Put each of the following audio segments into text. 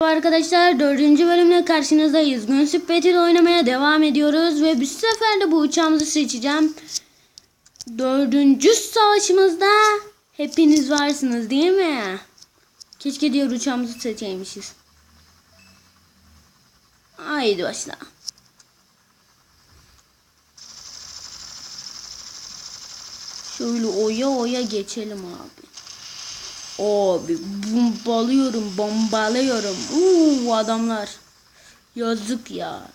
Arkadaşlar dördüncü bölümle karşınızdayız. Gunsip Battle oynamaya devam ediyoruz ve bu sefer de bu uçağımızı seçeceğim. Dördüncü savaşımızda hepiniz varsınız değil mi? Keşke diğer uçağımızı seçeymişiz. Haydi başla. Şöyle oya oya geçelim abi. Abi bombalıyorum bombalıyorum. Uuu adamlar. Yazık ya.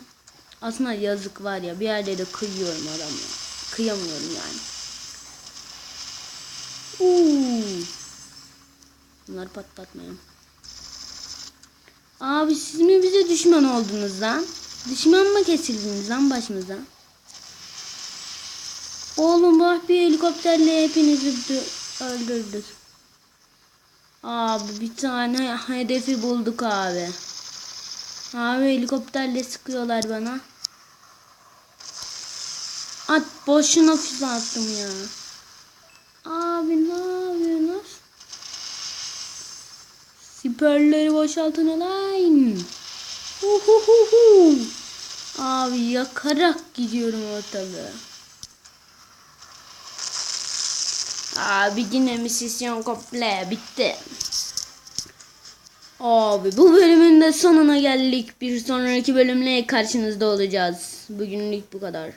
Aslında yazık var ya bir yerde de kıyıyorum adamı. Kıyamıyorum yani. Uuu. Bunları patlatmayalım. Abi siz mi bize düşman oldunuz lan? Düşman mı kesildiniz lan başımıza? Oğlum bak bir helikopterle hepinizi öldürdük. Abi bir tane hedefi bulduk abi. Abi helikopterle sıkıyorlar bana. At boşuna füze attım ya. Abi ne yapıyorsunuz? Siperleri boşaltın lan. Uhuhuhu. Abi yakarak gidiyorum ortalığı. Abi yine misyon komple bitti. Abi bu bölümün de sonuna geldik. Bir sonraki bölümle karşınızda olacağız. Bugünlük bu kadar.